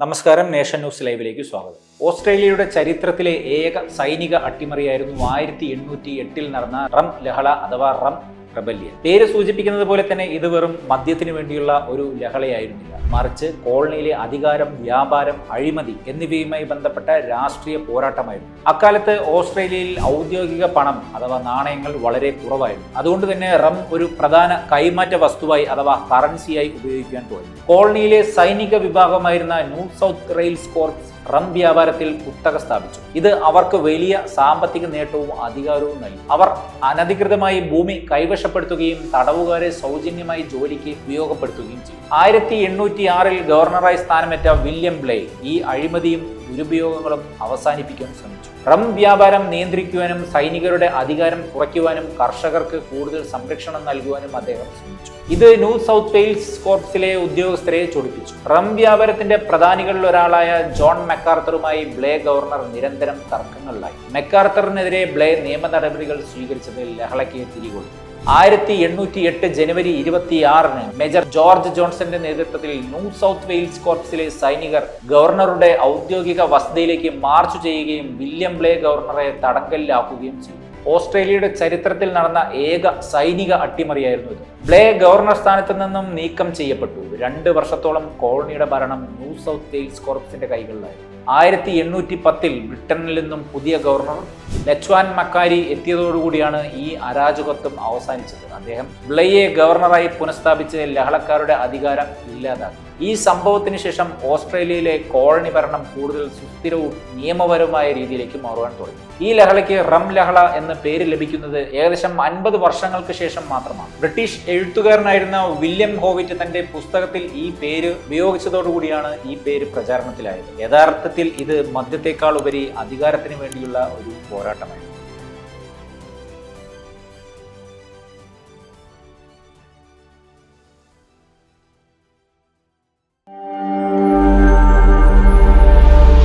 നമസ്കാരം nation news ലൈവിലേക്ക് സ്വാഗതം. ഓസ്ട്രേലിയയുടെ ചരിത്രത്തിലെ ഏക സൈനിക അട്ടിമറിയായിരുന്നു ആയിരത്തി എണ്ണൂറ്റി എട്ടിൽ നടന്ന റം ലഹള അഥവാ റം റബല്യൻ പേര് സൂചിപ്പിക്കുന്നത് പോലെ തന്നെ ഇത് വെറും മദ്യത്തിന് വേണ്ടിയുള്ള ഒരു ലഹളയായിരുന്നില്ല. മറിച്ച് കോളനിയിലെ അധികാരം വ്യാപാരം അഴിമതി എന്നിവയുമായി ബന്ധപ്പെട്ട രാഷ്ട്രീയ പോരാട്ടമായിരുന്നു. അക്കാലത്ത് ഓസ്ട്രേലിയയിൽ ഔദ്യോഗിക പണം അഥവാ നാണയങ്ങൾ വളരെ കുറവായിരുന്നു. അതുകൊണ്ട് തന്നെ റം ഒരു പ്രധാന കൈമാറ്റ വസ്തുവായി അഥവാ കറൻസിയായി ഉപയോഗിക്കാൻ തുടങ്ങി കോളനിയിലെ സൈനിക വിഭാഗമായിരുന്ന new south Wales corps rum വ്യാപാരത്തിൽ കുത്തക സ്ഥാപിച്ചു. ഇത് അവർക്ക് വലിയ സാമ്പത്തിക നേട്ടവും അധികാരവും നൽകി. അവർ അനധികൃതമായി ഭൂമി കൈവശപ്പെടുത്തുകയും തടവുകാരെ സൗജന്യമായി ജോലിക്ക് ഉപയോഗപ്പെടുത്തുകയും ചെയ്തു ആയിരത്തി എണ്ണൂറ്റി ആറിൽ ഗവർണറായി സ്ഥാനമേറ്റ വില്യം ബ്ലേ ഈ അഴിമതിയും ദുരുപയോഗങ്ങളും അവസാനിപ്പിക്കാൻ ശ്രമിച്ചു. റം വ്യാപാരം നിയന്ത്രിക്കുവാനും സൈനികരുടെ അധികാരം കുറയ്ക്കുവാനും കർഷകർക്ക് കൂടുതൽ സംരക്ഷണം നൽകുവാനും അദ്ദേഹം ശ്രമിച്ചു. ഇത് ന്യൂ സൗത്ത് വെയിൽസ് കോർപ്സിലെ ഉദ്യോഗസ്ഥരെ ചൊടിപ്പിച്ചു. റം വ്യാപാരത്തിന്റെ പ്രധാനികളിൽ ഒരാളായ ജോൺ മെക്കാർത്തറുമായി ബ്ലേ ഗവർണർ നിരന്തരം തർക്കങ്ങളിലായി. മെക്കാർത്തറിനെതിരെ ബ്ലേ നിയമ നടപടികൾ സ്വീകരിച്ചതിൽ ലഹളയ്ക്ക് തിരികൊടുത്തു. ആയിരത്തി എണ്ണൂറ്റി എട്ട് ജനുവരി ഇരുപത്തിയാറിന് മേജർ ജോർജ് ജോൺസന്റെ നേതൃത്വത്തിൽ ന്യൂ സൗത്ത് വെയിൽസ് കോർപ്സിലെ സൈനികർ ഗവർണറുടെ ഔദ്യോഗിക വസതിയിലേക്ക് മാർച്ച് ചെയ്യുകയും വില്യം ബ്ലേ ഗവർണറെ തടങ്കലിലാക്കുകയും ചെയ്തു. ഓസ്ട്രേലിയയുടെ ചരിത്രത്തിൽ നടന്ന ഏക സൈനിക അട്ടിമറിയായിരുന്നു ഇത്. ബ്ലേ ഗവർണർ സ്ഥാനത്ത് നിന്നും നീക്കം ചെയ്യപ്പെട്ടു. രണ്ട് വർഷത്തോളം കോളനിയുടെ ഭരണം ന്യൂ സൗത്ത് വെയിൽസ് കോർപ്സിന്റെ കൈകളിലായിരുന്നു. ആയിരത്തി എണ്ണൂറ്റി പത്തിൽ ബ്രിട്ടനിൽ നിന്നും പുതിയ ഗവർണർ ലച്വാൻ മക്കാരി എത്തിയതോടുകൂടിയാണ് ഈ അരാജകത്വം അവസാനിച്ചത്. അദ്ദേഹം ബ്ലയെ ഗവർണറായി പുനഃസ്ഥാപിച്ച് ലഹളക്കാരുടെ അധികാരം ഇല്ലാതാക്കി. ഈ സംഭവത്തിന് ശേഷം ഓസ്ട്രേലിയയിലെ കോളനി ഭരണം കൂടുതൽ സുസ്ഥിരവും നിയമപരവുമായ രീതിയിലേക്ക് മാറുവാൻ തുടങ്ങി. ഈ ലഹളയ്ക്ക് റം ലഹള എന്ന പേര് ലഭിക്കുന്നത് ഏകദേശം അൻപത് വർഷങ്ങൾക്ക് ശേഷം മാത്രമാണ്. ബ്രിട്ടീഷ് എഴുത്തുകാരനായിരുന്ന വില്യം ഹോവിറ്റ് തന്റെ പുസ്തകത്തിൽ ഈ പേര് ഉപയോഗിച്ചതോടുകൂടിയാണ് ഈ പേര് പ്രചാരണത്തിലായത്. യഥാർത്ഥത്തിൽ ഇത് മദ്യത്തെക്കാൾ ഉപരി അധികാരത്തിന് വേണ്ടിയുള്ള ഒരു പോരാട്ടമായിരുന്നു.